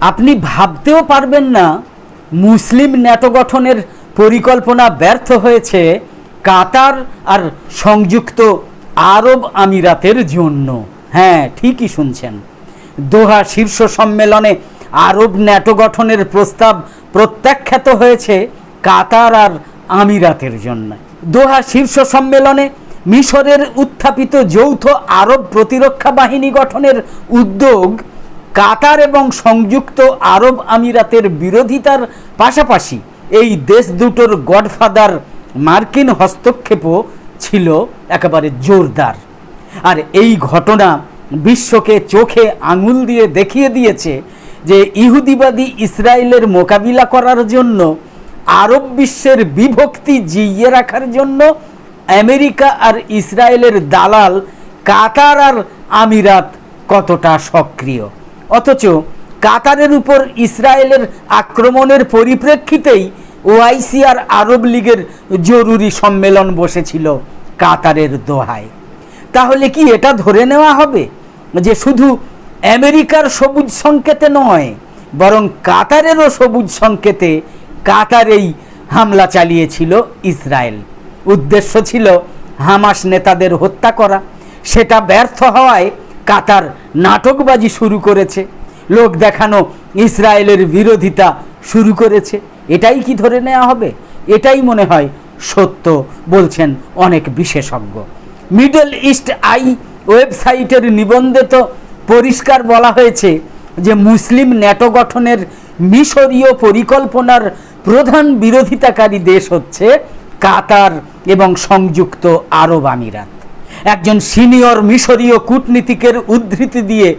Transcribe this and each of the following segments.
আপনি ভাবতেও পারবেন না, মুসলিম ন্যাটো গঠনের পরিকল্পনা ব্যর্থ হয়েছে কাতার আর সংযুক্ত আরব আমিরাতের জন্য। হ্যাঁ ঠিকই শুনছেন। দোহা শীর্ষ সম্মেলনে আরব ন্যাটো গঠনের প্রস্তাব প্রত্যাখ্যাত হয়েছে কাতার আর আমিরাতের জন্য। দোহা শীর্ষ সম্মেলনে মিশরের উত্থাপিত যৌথ আরব প্রতিরক্ষা বাহিনী গঠনের উদ্যোগ কাতার এবং সংযুক্ত আরব আমিরাতের বিরোধিতার পাশাপাশি এই দেশ দুটোর গডফাদার মার্কিন হস্তক্ষেপও ছিল একেবারে জোরদার। আর এই ঘটনা বিশ্বকে চোখে আঙুল দিয়ে দেখিয়ে দিয়েছে যে ইহুদিবাদী ইসরায়েলের মোকাবিলা করার জন্য, আরব বিশ্বের বিভক্তি জিইয়ে রাখার জন্য আমেরিকা আর ইসরায়েলের দালাল কাতার আর আমিরাত কতটা সক্রিয়। অথচ কাতারের উপর ইসরায়েলের আক্রমণের পরিপ্রেক্ষিতেই ওআইসি আর আরব লীগের জরুরি সম্মেলন বসেছিল কাতারের দোহায়। তাহলে কি এটা ধরে নেওয়া হবে যে শুধু আমেরিকার সবুজ সংকেতে নয়, বরং কাতারেরও সবুজ সংকেতে কাতারেই হামলা চালিয়েছিল ইসরায়েল? উদ্দেশ্য ছিল হামাস নেতাদের হত্যা করা। সেটা ব্যর্থ হওয়ায় কাতার নাটকবাজি শুরু করেছে। লোক দেখানো ইসরায়েলের বিরোধিতা শুরু করেছে। এটাই কি ধরে নেওয়া হবে? এটাই মনে হয় সত্য, বলছেন অনেক বিশেষজ্ঞ। মিডল ইস্ট আই ওয়েবসাইটের নিবন্ধে তো পরিষ্কার বলা হয়েছে যে মুসলিম ন্যাটো গঠনের মিশরীয় পরিকল্পনার প্রধান বিরোধিতাকারী দেশ হচ্ছে কাতার এবং সংযুক্ত আরব আমিরাত। একজন সিনিয়র মিশরীয় কূটনীতিকের উদ্ধৃতি দিয়ে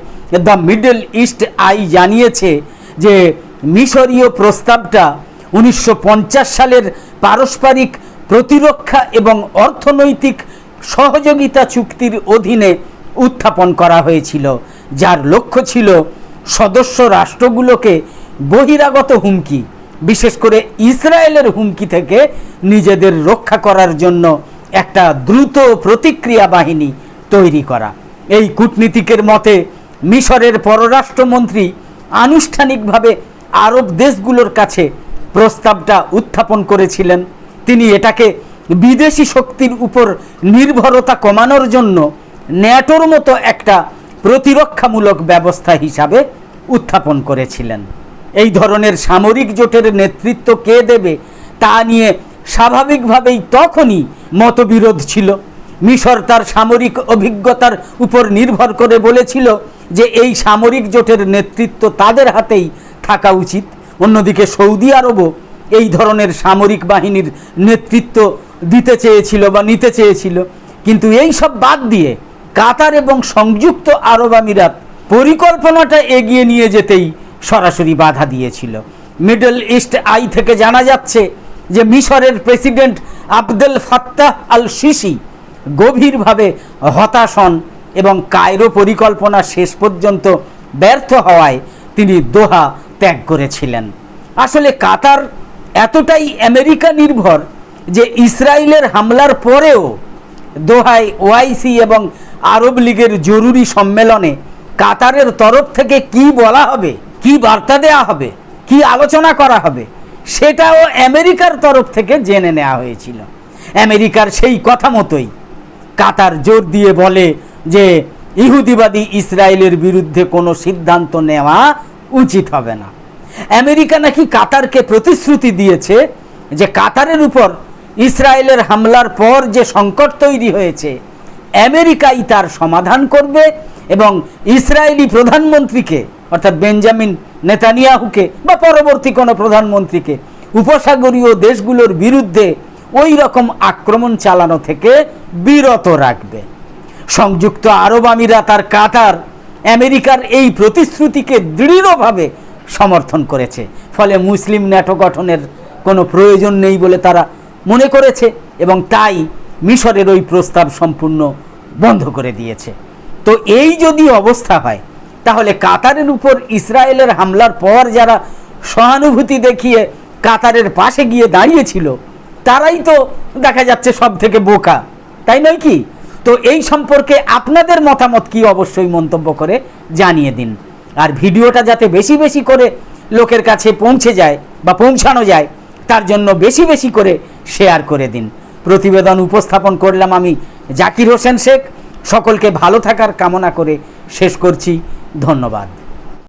দ্য মিডল ইস্ট আই জানিয়েছে যে মিশরীয় প্রস্তাবটা উনিশশো পঞ্চাশ সালের পারস্পরিক প্রতিরক্ষা এবং অর্থনৈতিক সহযোগিতা চুক্তির অধীনে উত্থাপন করা হয়েছিল, যার লক্ষ্য ছিল সদস্য রাষ্ট্রগুলোকে বহিরাগত হুমকি, বিশেষ করে ইসরায়েলের হুমকি থেকে নিজেদের রক্ষা করার জন্য একটা দ্রুত প্রতিক্রিয়া বাহিনী তৈরি করা। এই কূটনীতিকের মতে, মিশরের পররাষ্ট্রমন্ত্রী আনুষ্ঠানিকভাবে আরব দেশগুলোর কাছে প্রস্তাবটা উত্থাপন করেছিলেন। তিনি এটাকে বিদেশি শক্তির উপর নির্ভরতা কমানোর জন্য ন্যাটোর মতো একটা প্রতিরক্ষামূলক ব্যবস্থা হিসাবে উত্থাপন করেছিলেন। এই ধরনের সামরিক জোটের নেতৃত্ব কে দেবে তা নিয়ে স্বাভাবিকভাবেই তখনই মতবিরোধ ছিল। মিশর তার সামরিক অভিজ্ঞতার উপর নির্ভর করে বলেছিল যে এই সামরিক জোটের নেতৃত্ব তাদের হাতেই থাকা উচিত। অন্যদিকে সৌদি আরবও এই ধরনের সামরিক বাহিনীর নেতৃত্ব দিতে চেয়েছিল বা নিতে চেয়েছিল। কিন্তু এই সব বাদ দিয়ে কাতার এবং সংযুক্ত আরব আমিরাত পরিকল্পনাটা এগিয়ে নিয়ে যেতেই সরাসরি বাধা দিয়েছিল। মিডল ইস্ট আই থেকে জানা যাচ্ছে যে মিশরের president Abdel Fattah al Sisi গভীরভাবে হতাশ হন এবং কায়রো পরিকল্পনা শেষ পর্যন্ত ব্যর্থ হওয়ায় তিনি দোহা ত্যাগ করেছিলেন। আসলে কাতার এতটাই আমেরিকা নির্ভর যে ইসরায়েলের হামলার পরেও দোহায় ওআইসি এবং আরব লীগের জরুরি সম্মেলনে কাতারের তরফ থেকে কি বলা হবে, কি বার্তা দেওয়া হবে, কি আলোচনা করা হবে সেটাও আমেরিকার তরফ থেকে জেনে নেওয়া হয়েছিল। আমেরিকার সেই কথা মতোই। কাতার জোর দিয়ে বলে যে, ইহুদিবাদী ইসরায়েলের বিরুদ্ধে কোনো সিদ্ধান্ত নেওয়া উচিত হবে না। আমেরিকা নাকি কাতারকে প্রতিশ্রুতি দিয়েছে যে, কাতারের উপর ইসরায়েলের হামলার পর যে সংকট তৈরি হয়েছে, আমেরিকাই তার সমাধান করবে এবং ইসরায়েলি প্রধানমন্ত্রীকে, অর্থাৎ বেঞ্জামিন নেতানিয়াহুকে বা পরবর্তী কোনো প্রধানমন্ত্রীকে উপসাগরীয় দেশগুলোর বিরুদ্ধে ওই রকম আক্রমণ চালানো থেকে বিরত রাখবে। সংযুক্ত আরব আমিরাত আর কাতার আমেরিকার এই প্রতিশ্রুতিকে দৃঢ়ভাবে সমর্থন করেছে। ফলে মুসলিম ন্যাটো গঠনের কোনো প্রয়োজন নেই বলে তারা মনে করেছে এবং তাই মিশরের ওই প্রস্তাব সম্পূর্ণ বন্ধ করে দিয়েছে। তো এই যদি অবস্থা হয়, তাহলে কাতারের উপর ইসরায়েলের হামলার পর যারা সহানুভূতি দেখিয়ে কাতারের পাশে গিয়ে দাঁড়িয়েছিল, তারাই তো দেখা যাচ্ছে সব থেকে বোকা, তাই নয় কি? তো এই সম্পর্কে আপনাদের মতামত কি অবশ্যই মন্তব্য করে জানিয়ে দিন। আর ভিডিওটা যাতে বেশি বেশি করে লোকের কাছে পৌঁছে যায় বা পৌঁছানো যায়, তার জন্য বেশি বেশি করে শেয়ার করে দিন। প্রতিবেদন উপস্থাপন করলাম আমি জাকির হোসেন শেখ। সকলকে ভালো থাকার কামনা করে শেষ করছি। ধন্যবাদ।